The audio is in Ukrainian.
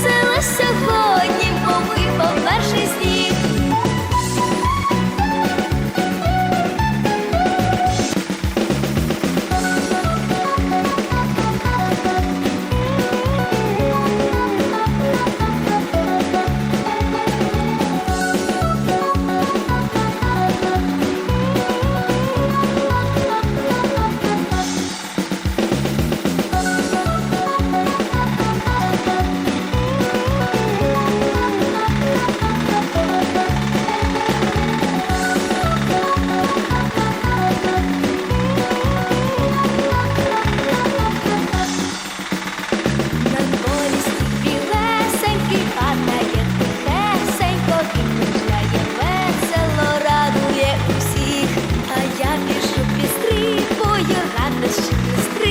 seu, é seu, радощі радость.